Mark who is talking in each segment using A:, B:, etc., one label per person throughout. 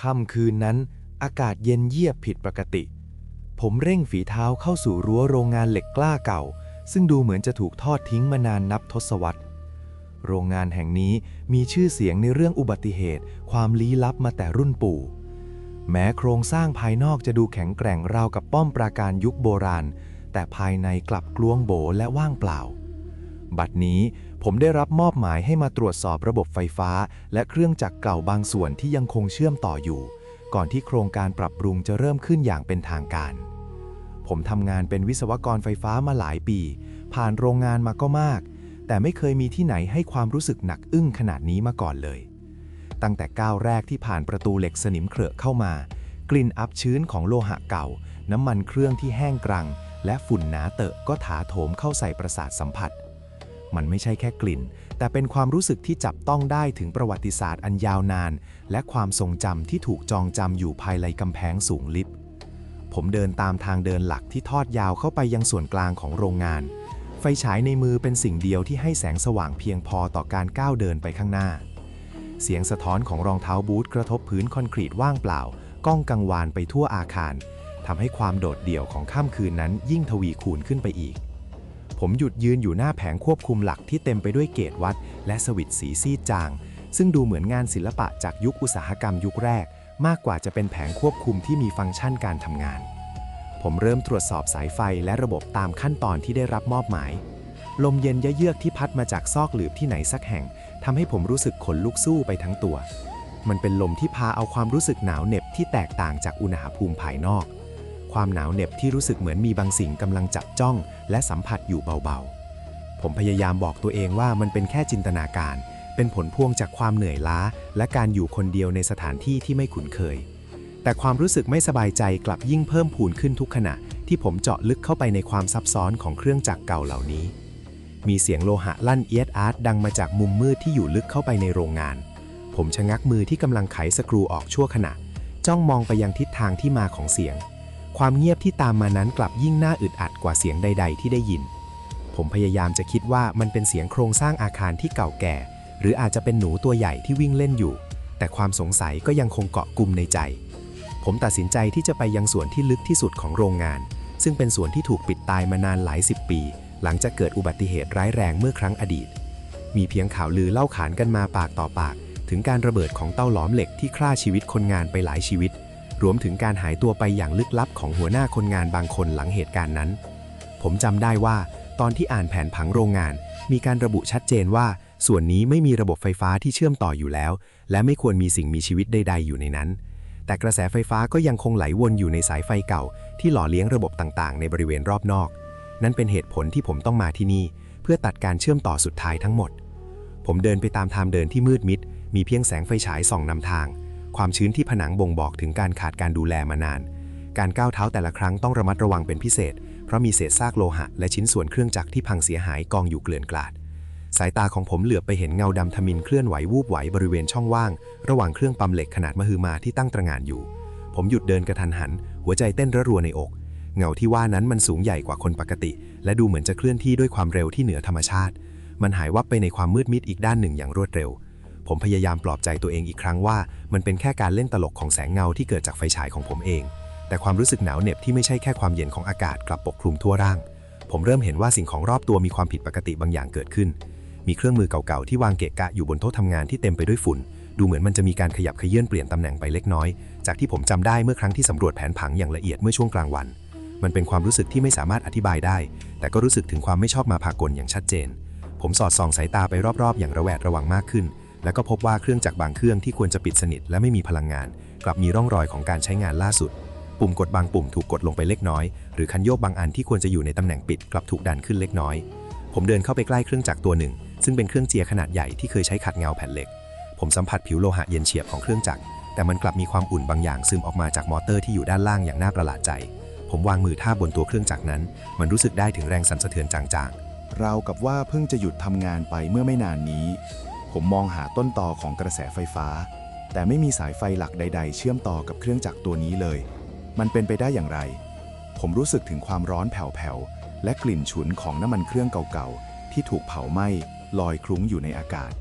A: ค่ำคืนนั้น อากาศเย็นเยียบผิดปกติ ผมเร่งฝีเท้าเข้าสู่รั้วโรงงานเหล็กกล้าเก่า ซึ่งดูเหมือนจะถูกทอดทิ้งมานานนับทศวรรษ โรงงานแห่งนี้มีชื่อเสียงในเรื่องอุบัติเหตุ ความลี้ลับมาแต่รุ่นปู่ แม้โครงสร้างภายนอกจะดูแข็งแกร่งราวกับป้อมปราการยุคโบราณ แต่ภายในกลับกลวงโบและว่างเปล่า บัดนี้ผมได้รับมอบหมายให้มาตรวจสอบระบบไฟฟ้า และเครื่องจักรเก่าบางส่วนที่ยังคงเชื่อมต่ออยู่ ก่อนที่โครงการปรับปรุงจะเริ่มขึ้นอย่างเป็นทางการ ผมทำงานเป็นวิศวกรไฟฟ้ามาหลายปี ผ่านโรงงานมาก็มาก แต่ไม่เคยมีที่ไหนให้ความรู้สึกหนักอึ้งขนาดนี้มาก่อนเลย ตั้งแต่ก้าวแรกที่ผ่านประตูเหล็กสนิมเครอะเข้ามา กลิ่นอับชื้นของโลหะเก่า น้ำมันเครื่องที่แห้งกรัง และฝุ่นหนาเตอะก็ถาโถมเข้าใส่ประสาทสัมผัส มันไม่ใช่แค่กลิ่น แต่เป็นความรู้สึกที่จับต้องได้ถึงประวัติศาสตร์อันยาวนาน และความทรงจำที่ถูกจองจำอยู่ภายในกำแพงสูงลิบ ผมเดินตามทางเดินหลักที่ทอดยาวเข้าไปยังส่วนกลางของโรงงาน ไฟฉายในมือเป็นสิ่งเดียวที่ให้แสงสว่างเพียงพอต่อการก้าวเดินไปข้างหน้า เสียงสะท้อนของรองเท้าบูทกระทบพื้นคอนกรีตว่างเปล่า ก้องกังวานไปทั่วอาคารทำให้ความโดดเดี่ยวของค่ำคืนนั้นยิ่งทวีคูณขึ้นไปอีก ผมหยุดยืนอยู่หน้าแผงควบคุมหลักที่เต็มไปด้วยเกตวัด และสวิตช์สีซีดจาง ซึ่งดูเหมือนงานศิลปะจากยุคอุตสาหกรรมยุคแรก มากกว่าจะเป็นแผงควบคุมที่มีฟังก์ชันการทำงาน ผมเริ่มตรวจสอบสายไฟและระบบตามขั้นตอนที่ได้รับมอบหมาย ลมเย็นเยือกที่พัดมาจากซอกหลืบที่ไหนสักแห่งทำให้ผมรู้สึกขนลุกสู้ไปทั้งตัว มันเป็นลมที่พาเอาความรู้สึกหนาวเหน็บที่แตกต่างจากอุณหภูมิภายนอก ความหนาวเหน็บที่รู้สึกเหมือนมีบางสิ่งกำลังจับจ้อง และสัมผัสอยู่เบาๆ ผมพยายามบอกตัวเองว่ามันเป็นแค่จินตนาการ เป็นผลพวงจากความเหนื่อยล้า และการอยู่คนเดียวในสถานที่ที่ไม่คุ้นเคย แต่ความรู้สึกไม่สบายใจกลับยิ่งเพิ่มพูนขึ้นทุกขณะ ที่ผมเจาะลึกเข้าไปในความซับซ้อนของเครื่องจักรเก่าเหล่านี้ มีเสียงโลหะลั่นเอียดอาร์ตดังมาจากมุมมืดที่อยู่ลึกเข้าไปในโรงงาน ผมชะงักมือที่กำลังไขสกรูออกชั่วขณะจ้องมองไปยังทิศทางที่มาของเสียง ความเงียบที่ตามมานั้นกลับยิ่งน่าอึดอัดกว่าเสียงใด ๆ ที่ได้ยิน ผมพยายามจะคิดว่ามันเป็นเสียงโครงสร้างอาคารที่เก่าแก่ หรืออาจจะเป็นหนูตัวใหญ่ที่วิ่งเล่นอยู่ แต่ความสงสัยก็ยังคงเกาะกลุ่มในใจ ผมตัดสินใจที่จะไปยังส่วนที่ลึกที่สุดของโรงงาน ซึ่งเป็นส่วนที่ถูกปิดตายมานานหลายสิบปี หลังจากเกิดอุบัติเหตุร้ายแรงเมื่อครั้งอดีต มีเพียงข่าวลือเล่าขานกันมาปากต่อปาก ถึงการระเบิดของเตาหลอมเหล็กที่ฆ่าชีวิตคนงานไปหลายชีวิต รวมถึงการหายตัวไปอย่างลึกลับของหัวหน้าคนงานบางคนหลังเหตุการณ์นั้น ผมจำได้ว่า ตอนที่อ่านแผนผังโรงงาน มีการระบุชัดเจนว่า ส่วนนี้ไม่มีระบบไฟฟ้าที่เชื่อมต่ออยู่แล้ว และไม่ควรมีสิ่งมีชีวิตใด ๆ อยู่ในนั้น แต่กระแสไฟฟ้าก็ยังคงไหลวนอยู่ในสายไฟเก่า ที่หล่อเลี้ยงระบบต่างๆ ในบริเวณรอบนอก นั่นเป็นเหตุผลที่ผมต้องมาที่นี่ เพื่อตัดการเชื่อมต่อสุดท้ายทั้งหมด ผมเดินไปตามทางเดินที่มืดมิด มีเพียงแสงไฟฉายส่องนำทาง ความชื้นที่ผนังบ่งบอกถึงการขาดการดูแลมานาน การก้าวเท้าแต่ละครั้งต้องระมัดระวังเป็นพิเศษ เพราะมีเศษซากโลหะ และชิ้นส่วนเครื่องจักรที่พังเสียหายกองอยู่เกลื่อนกลาด สายตาของผมเหลือบไปเห็นเงาดำทมินเคลื่อนไหววูบไหวบริเวณช่องว่าง ระหว่างเครื่องปั๊มเหล็กขนาดมหึมาที่ตั้งตระหง่านอยู่ ผมหยุดเดินกระทันหัน หัวใจเต้นระรัวในอก เงาที่ว่านั้นมันสูงใหญ่กว่าคนปกติ และดูเหมือนจะเคลื่อนที่ด้วยความเร็วที่เหนือธรรมชาติ มันหายวับไปในความมืดมิดอีกด้านหนึ่งอย่างรวดเร็ว ผมพยายามปลอบใจตัวเองอีกครั้งว่า มันเป็นแค่การเล่นตลกของแสงเงาที่เกิดจากไฟฉายของผมเอง แต่ความรู้สึกหนาวเหน็บที่ไม่ใช่แค่ความเย็นของอากาศกลับปกคลุมทั่วร่าง ผมเริ่มเห็นว่าสิ่งของรอบตัวมีความผิดปกติบางอย่างเกิดขึ้น มีเครื่องมือเก่าๆที่วางเกะกะอยู่บนโต๊ะทำงานที่เต็มไปด้วยฝุ่น ดูเหมือนมันจะมีการขยับเขยื่อนเปลี่ยนตำแหน่งไปเล็กน้อย จากที่ผมจำได้เมื่อครั้งที่สำรวจแผนผังอย่างละเอียดเมื่อช่วงกลางวัน มันเป็นความรู้สึกที่ไม่สามารถอธิบายได้ แต่ก็รู้สึกถึงความไม่ชอบมาพากลอย่างชัดเจน ผมสอดส่องสายตาไปรอบๆ อย่างระแวดระวังมากขึ้น แล้วก็พบว่าเครื่องจักรบางเครื่องที่ควรจะปิดสนิทและไม่มีพลังงาน กลับมีร่องรอยของการใช้งานล่าสุด ปุ่มกดบางปุ่มถูกกดลงไปเล็กน้อย หรือคันโยกบางอันที่ควรจะอยู่ในตำแหน่งปิดกลับถูกดันขึ้นเล็กน้อย ผมเดินเข้าไปใกล้เครื่องจักรตัวหนึ่ง ซึ่งเป็นเครื่องเจียขนาดใหญ่ที่เคยใช้ขัดเงาแผ่นเหล็ก ผมสัมผัสผิวโลหะเย็นเฉียบของเครื่องจักรแต่มันกลับมีความอุ่นบางอย่างซึมออกมาจากมอเตอร์ที่อยู่ด้านล่างอย่างน่าประหลาดใจ ผมวางมือท่าบบนตัวเครื่องจักรนั้น มันรู้สึกได้ถึงแรงสั่นสะเทือนจางๆ
B: ราวกับว่าเพิ่งจะหยุดทำงานไปเมื่อไม่นานนี้ ผมมองหาต้นตอของกระแสไฟฟ้า แต่ไม่มีสายไฟหลักใด ๆ เชื่อมต่อกับเครื่องจักรตัวนี้เลย มันเป็นไปได้อย่างไร ผมรู้สึกถึงความร้อนแผ่วๆ และกลิ่นฉุนของน้ำมันเครื่องเก่าๆ ที่ถูกเผาไหม้ลอยคลุ้งอยู่ในอากาศ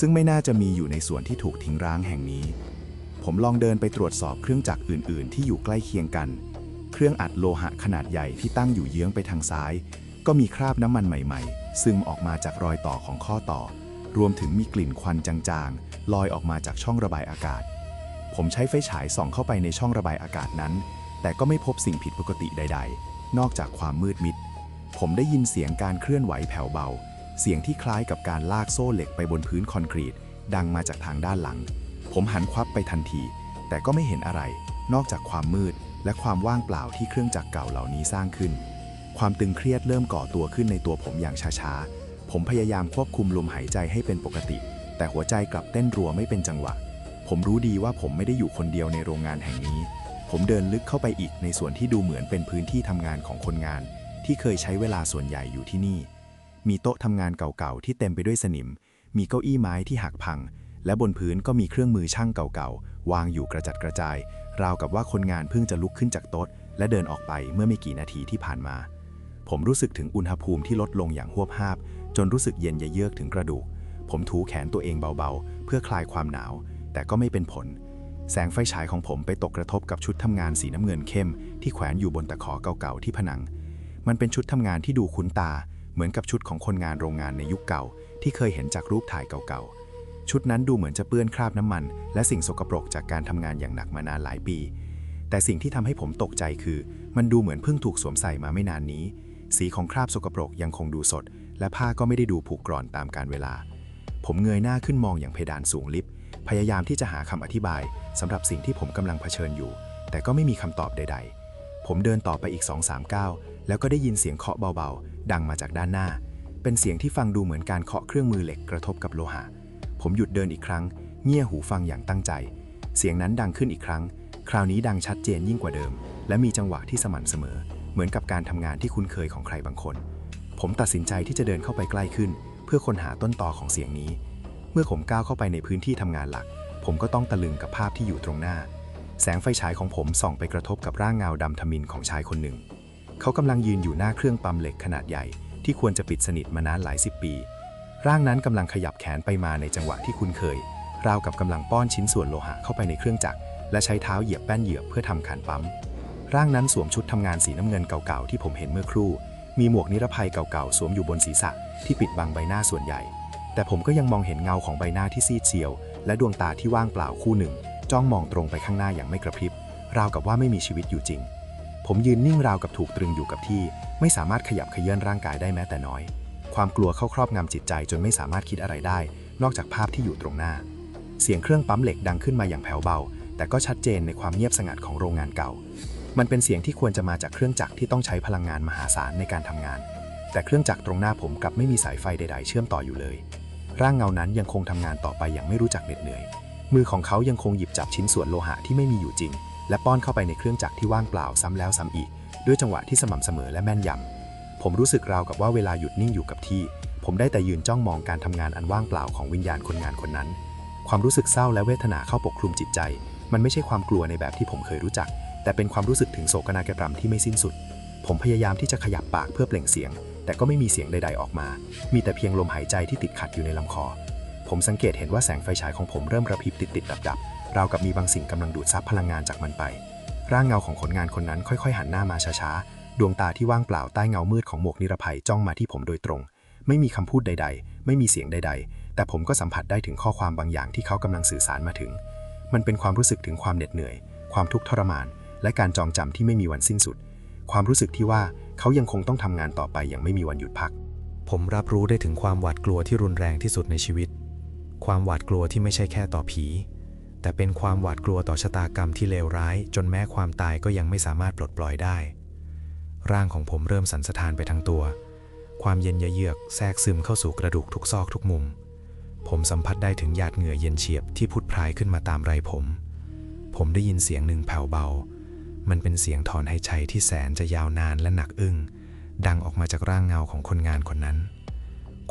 B: ซึ่งไม่น่าจะมีอยู่ในส่วนที่ถูกทิ้งร้างแห่งนี้ ผมลองเดินไปตรวจสอบเครื่องจักรอื่น ๆ ที่อยู่ใกล้เคียงกัน เครื่องอัดโลหะขนาดใหญ่ที่ตั้งอยู่เยื้องไปทางซ้าย ก็มีคราบน้ำมันใหม่ ๆ ซึมออกมาจากรอยต่อของข้อต่อ รวมถึงมีกลิ่นควันจางๆ ลอยออกมาจากช่องระบายอากาศ ผมใช้ไฟฉายส่องเข้าไปในช่องระบายอากาศนั้น แต่ก็ไม่พบสิ่งผิดปกติใด ๆ นอกจากความมืดมิด ผมได้ยินเสียงการเคลื่อนไหวแผ่วเบา เสียงที่คล้ายกับการลากโซ่เหล็กไปบนพื้นคอนกรีต ดังมาจากทางด้านหลัง ผมหันควับไปทันที แต่ก็ไม่เห็นอะไร นอกจากความมืดและความว่างเปล่าที่เครื่องจักรเก่าเหล่านี้สร้างขึ้น ความตึงเครียดเริ่มก่อตัวขึ้นในตัวผมอย่างช้าๆ ผมพยายามควบคุมลมหายใจให้เป็นปกติ แต่หัวใจกลับเต้นรัวไม่เป็นจังหวะ ผมรู้ดีว่าผมไม่ได้อยู่คนเดียวในโรงงานแห่งนี้ ผมเดินลึกเข้าไปอีกในส่วนที่ดูเหมือนเป็นพื้นที่ทำงานของคนงาน ที่เคยใช้เวลาส่วนใหญ่อยู่ที่นี่ มีโต๊ะทำงานเก่าๆที่เต็มไปด้วยสนิม มีเก้าอี้ไม้ที่หักพัง และบนพื้นก็มีเครื่องมือช่างเก่าๆวางอยู่กระจัดกระจาย ราวกับว่าคนงานเพิ่งจะลุกขึ้นจากโต๊ะและเดินออกไปเมื่อไม่กี่นาทีที่ผ่านมา ผมรู้สึกถึงอุณหภูมิที่ลดลงอย่างหวบหาบ จนรู้สึกเย็นยะเยือกถึงกระดูก ผมถูแขนตัวเองเบาๆ เพื่อคลายความหนาว แต่ก็ไม่เป็นผล แสงไฟฉายของผมไปตกกระทบกับชุดทำงานสีน้ำเงินเข้ม ที่แขวนอยู่บนตะขอเก่าๆที่ผนัง มันเป็นชุดทำงานที่ดูคุ้นตา เหมือนกับชุดของคนงานโรงงานในยุคเก่า ที่เคยเห็นจากรูปถ่ายเก่าๆ ชุดนั้นดูเหมือนจะเปื้อนคราบน้ำมัน และสิ่งสกปรกจากการทำงานอย่างหนักมานานหลายปี แต่สิ่งที่ทำให้ผมตกใจคือ มันดูเหมือนเพิ่งถูกสวมใส่มาไม่นานนี้ สีของคราบสกปรกยังคงดูสด และผ้าก็ไม่ได้ดูผุกร่อนตามกาลเวลา ผมเงยหน้าขึ้นมองอย่างเพดานสูงลิฟพยายามที่จะหาคำอธิบายสำหรับสิ่งที่ผมกำลังเผชิญอยู่ แต่ก็ไม่มีคำตอบใด ๆ ผมเดินต่อไปอีก2-3ก้าวแล้วก็ได้ยินเสียงเคาะเบาๆ ดังมาจากด้านหน้า เป็นเสียงที่ฟังดูเหมือนการเคาะเครื่องมือเหล็กกระทบกับโลหะ ผมหยุดเดินอีกครั้ง เงี่ยหูฟังอย่างตั้งใจ เสียงนั้นดังขึ้นอีกครั้ง คราวนี้ดังชัดเจนยิ่งกว่าเดิม และมีจังหวะที่สม่ำเสมอ เหมือนกับการทำงานที่คุ้นเคยของใครบางคน ผมตัดสินใจที่จะเดินเข้าไปใกล้ขึ้น เพื่อค้นหาต้นตอของเสียงนี้ เมื่อผมก้าวเข้าไปในพื้นที่ทำงานหลัก ผมก็ต้องตะลึงกับภาพที่อยู่ตรงหน้า แสงไฟฉายของผมส่องไปกระทบกับร่างเงาดำทมินของชายคนหนึ่ง เขากำลังยืนอยู่หน้าเครื่องปั๊มเหล็กขนาดใหญ่ ที่ควรจะปิดสนิทมานานหลายสิบปี ร่างนั้นกำลังขยับแขนไปมาในจังหวะที่คุ้นเคย ราวกับกำลังป้อนชิ้นส่วนโลหะเข้าไปในเครื่องจักรและใช้เท้าเหยียบแป้นเหยือกเพื่อทำขันปั๊ม ร่างนั้นสวมชุดทำงานสีน้ำเงินเก่าๆที่ผมเห็นเมื่อครู่ มีหมวกนิรภัยเก่าๆ สวมอยู่บนศีรษะที่ปิดบังใบหน้าส่วนใหญ่ แต่ผมก็ยังมองเห็นเงาของใบหน้าที่ซีดเซียว และดวงตาที่ว่างเปล่าคู่หนึ่ง จ้องมองตรงไปข้างหน้าอย่างไม่กระพริบ ราวกับว่าไม่มีชีวิตอยู่จริง ผมยืนนิ่งราวกับถูกตรึงอยู่กับที่ ไม่สามารถขยับเขยื่อนร่างกายได้แม้แต่น้อย ความกลัวเข้าครอบงำจิตใจจนไม่สามารถคิดอะไรได้ นอกจากภาพที่อยู่ตรงหน้า เสียงเครื่องปั๊มเหล็กดังขึ้นมาอย่างแผ่วเบา แต่ก็ชัดเจนในความเงียบสงัดของโรงงานเก่า มันเป็นเสียงที่ควรจะมาจากเครื่องจักรที่ต้องใช้พลังงานมหาศาลในการทำงาน แต่เครื่องจักรตรงหน้าผมกลับไม่มีสายไฟใด ๆ เชื่อมต่ออยู่เลย ร่างเงานั้นยังคงทำงานต่อไปอย่างไม่รู้จักเหน็ดเหนื่อย มือของเขายังคงหยิบจับชิ้นส่วนโลหะที่ไม่มีอยู่จริง และป้อนเข้าไปในเครื่องจักรที่ว่างเปล่าซ้ำแล้วซ้ำอีก ด้วยจังหวะที่สม่ำเสมอและแม่นยำผมรู้สึกราวกับว่าเวลาหยุดนิ่งอยู่กับที่ ผมได้แต่ยืนจ้องมองการทำงานอันว่างเปล่าของวิญญาณคนงานคนนั้น ความรู้สึกเศร้าและเวทนาเข้าปกคลุมจิตใจ มันไม่ใช่ความกลัวในแบบที่ผมเคยรู้จัก แต่เป็นความรู้สึกถึงโศกนาฏกรรมที่ไม่สิ้นสุด ผมพยายามที่จะขยับปากเพื่อเปล่งเสียง แต่ก็ไม่มีเสียงใด ๆ ออกมา มีแต่เพียงลมหายใจที่ติดขัดอยู่ในลำคอ ผมสังเกตเห็นว่าแสงไฟฉายของผมเริ่มระพริบติดๆดับๆราวกับมีบางสิ่งกำลังดูดซับพลังงานจากมันไป ร่างเงาของคนงานคนนั้นค่อย ๆ หันหน้ามาช้าๆ ดวงตาที่ว่างเปล่าใต้เงามืดของหมวกนิรภัยจ้องมาที่ผมโดยตรง ไม่มีคำพูดใด ๆ ไม่มีเสียงใด ๆ แต่ผมก็สัมผัสได้ถึงข้อความบางอย่างที่เขากำลังสื่อสารมาถึง มันเป็นความรู้สึกถึงความเหน็ดเหนื่อย ความทุกข์ทรมาน และการจองจำที่ไม่มีวันสิ้นสุด ความรู้สึกที่ว่าเขายังคงต้องทำงานต่อไปอย่างไม่มีวันหยุดพัก
A: ผมรับรู้ได้ถึงความหวาดกลัวที่รุนแรงที่สุดในชีวิต ความหวาดกลัวที่ไม่ใช่แค่ต่อผี แต่เป็นความหวาดกลัวต่อชะตากรรมที่เลวร้าย จนแม้ความตายก็ยังไม่สามารถปลดปล่อยได้ ร่างของผมเริ่มสั่นสะท้านไปทั้งตัว ความเย็นเยือกแทรกซึมเข้าสู่กระดูกทุกซอกทุกมุม ผมสัมผัสได้ถึงหยาดเหงื่อเย็นเฉียบที่พุดพรายขึ้นมาตามไรผม ผมได้ยินเสียงหนึ่งแผ่วเบา มันเป็นเสียงถอนหายใจที่แสนจะยาวนานและหนักอึ้ง ดังออกมาจากร่างเงาของคนงานคนนั้น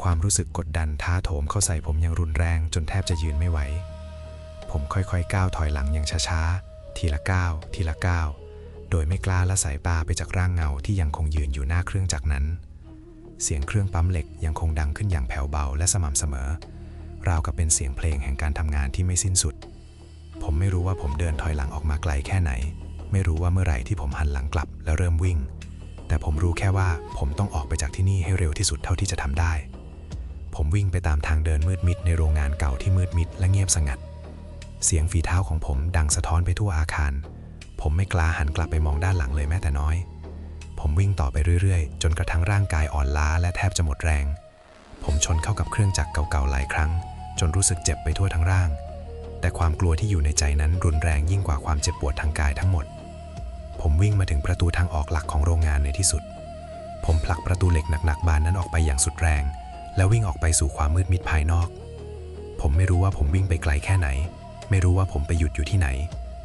A: ความรู้สึกกดดันท้าโถมเข้าใส่ผมอย่างรุนแรงจนแทบจะยืนไม่ไหว ผมค่อยๆก้าวถอยหลังอย่างช้าๆ ทีละก้าวทีละก้าว โดยไม่กล้าละสายตาไปจากร่างเงาที่ยังคงยืนอยู่หน้าเครื่องจักรนั้น เสียงเครื่องปั๊มเหล็กยังคงดังขึ้นอย่างแผ่วเบาและสม่ำเสมอ ราวกับเป็นเสียงเพลงแห่งการทำงานที่ไม่สิ้นสุด ผมผมไม่รู้ว่าผมเดินถอยหลังออกมาไกลแค่ไหน ไม่รู้ว่าเมื่อไหร่ที่ผมหันหลังกลับแล้วเริ่มวิ่ง แต่ผมรู้แค่ว่าผมต้องออกไปจากที่นี่ให้เร็วที่สุดเท่าที่จะทำได้ ผมวิ่งไปตามทางเดินมืดมิดในโรงงานเก่าที่มืดมิดและเงียบสงัด เสียงฝีเท้าของผมดังสะท้อนไปทั่วอาคาร ผมไม่กล้าหันกลับไปมองด้านหลังเลยแม้แต่น้อย ผมวิ่งต่อไปเรื่อยๆ จนกระทั่งร่างกายอ่อนล้าและแทบจะหมดแรง ผมชนเข้ากับเครื่องจักรเก่าๆหลายครั้ง จนรู้สึกเจ็บไปทั่วทั้งร่างแต่ความกลัวที่อยู่ในใจนั้นรุนแรงยิ่งกว่าความเจ็บปวดทางกายทั้งหมด ผมวิ่งมาถึงประตูทางออกหลักของโรงงานในที่สุด ผมผลักประตูเหล็กหนักๆบานนั้นออกไปอย่างสุดแรง แล้ววิ่งออกไปสู่ความมืดมิดภายนอก ผมไม่รู้ว่าผมวิ่งไปไกลแค่ไหน ไม่รู้ว่าผมไปหยุดอยู่ที่ไหน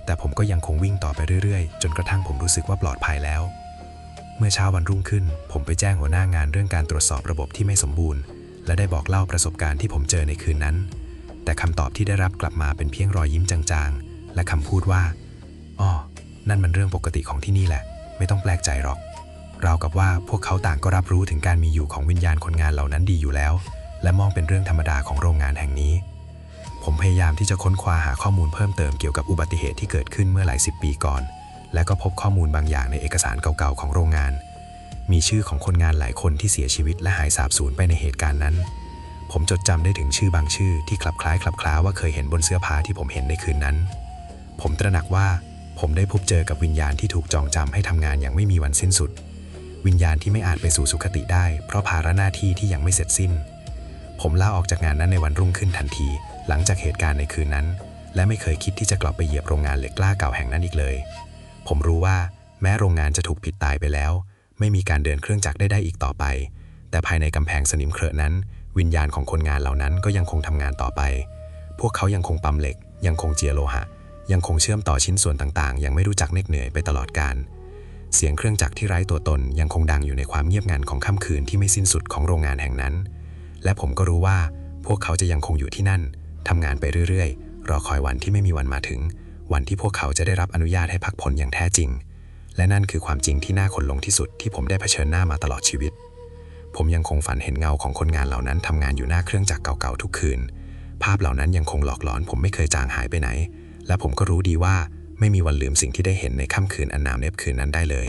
A: แต่ผมก็ยังคงวิ่งต่อไปเรื่อยๆ จนกระทั่งผมรู้สึกว่าปลอดภัยแล้ว เมื่อเช้าวันรุ่งขึ้น ผมไปแจ้งหัวหน้างานเรื่องการตรวจสอบระบบที่ไม่สมบูรณ์ และได้บอกเล่าประสบการณ์ที่ผมเจอในคืนนั้น แต่คำตอบที่ได้รับกลับมาเป็นเพียงรอยยิ้มจางๆ และคำพูดว่า อ้อ นั่นมันเรื่องปกติของที่นี่แหละ ไม่ต้องแปลกใจหรอก เรากับว่าพวกเขาต่างก็รับรู้ถึงการมีอยู่ของวิญญาณคนงานเหล่านั้นดีอยู่แล้ว และมองเป็นเรื่องธรรมดาของโรงงานแห่งนี้ ผมพยายามที่จะค้นคว้าหาข้อมูลเพิ่มเติมเกี่ยวกับอุบัติเหตุที่เกิดขึ้นเมื่อหลายสิบปีก่อน และก็พบข้อมูลบางอย่างในเอกสารเก่าๆของโรงงาน มีชื่อของคนงานหลายคนที่เสียชีวิตและหายสาบสูญไปในเหตุการณ์นั้น ผมจดจำได้ถึงชื่อบางชื่อที่คลับคล้ายคลับคล้าว่าเคยเห็นบนเสื้อผ้าที่ผมเห็นในคืนนั้น ผมตระหนักว่า ผมได้พบเจอกับวิญญาณที่ถูกจองจำให้ทำงานอย่างไม่มีวันสิ้นสุด วิญญาณที่ไม่อาจไปสู่สุคติได้ เพราะภาระหน้าที่ที่ยังไม่เสร็จสิ้น ผมลาออกจากงานนั้นในวันรุ่งขึ้นทันที หลังจากเหตุการณ์ในคืนนั้น และไม่เคยคิดที่จะกลับไปเหยียบโรงงานเหล็กกล้าเก่าแห่งนั้นอีกเลย ผมรู้ว่า แม้โรงงานจะถูกปิดตายไปแล้ว ไม่มีการเดินเครื่องจักรได้ได้อีกต่อไป แต่ภายในกำแพงสนิมเคราะห์นั้น วิญญาณของคนงานเหล่านั้นก็ยังคงทำงานต่อไป พวกเขายังคงปั๊มเหล็ก ยังคงเจียโลหะ ยังคงเชื่อมต่อชิ้นส่วนต่างๆ ยังไม่รู้จักเหน็ดเหนื่อยไปตลอดการ เสียงเครื่องจักรที่ไร้ตัวตนยังคงดังอยู่ในความเงียบงันของค่ำคืนที่ไม่สิ้นสุดของโรงงานแห่งนั้น และผมก็รู้ว่าพวกเขาจะยังคงอยู่ที่นั่นทำงานไปเรื่อยๆ รอคอยวันที่ไม่มีวันมาถึง วันที่พวกเขาจะได้รับอนุญาตให้พักผ่อนอย่างแท้จริง และนั่นคือความจริงที่น่าขนลงที่สุดที่ผมได้เผชิญหน้ามาตลอดชีวิต ผมยังคงฝันเห็นเงาของคนงานเหล่านั้นทำงานอยู่หน้าเครื่องจักรเก่าๆทุกคืน ภาพเหล่านั้นยังคงหลอกหลอน ผมไม่เคยจางหายไปไหน และผมก็รู้ดีว่าไม่มีวันลืมสิ่งที่ได้เห็นในค่ำคืนอันหนาวเหน็บคืนนั้นได้เลย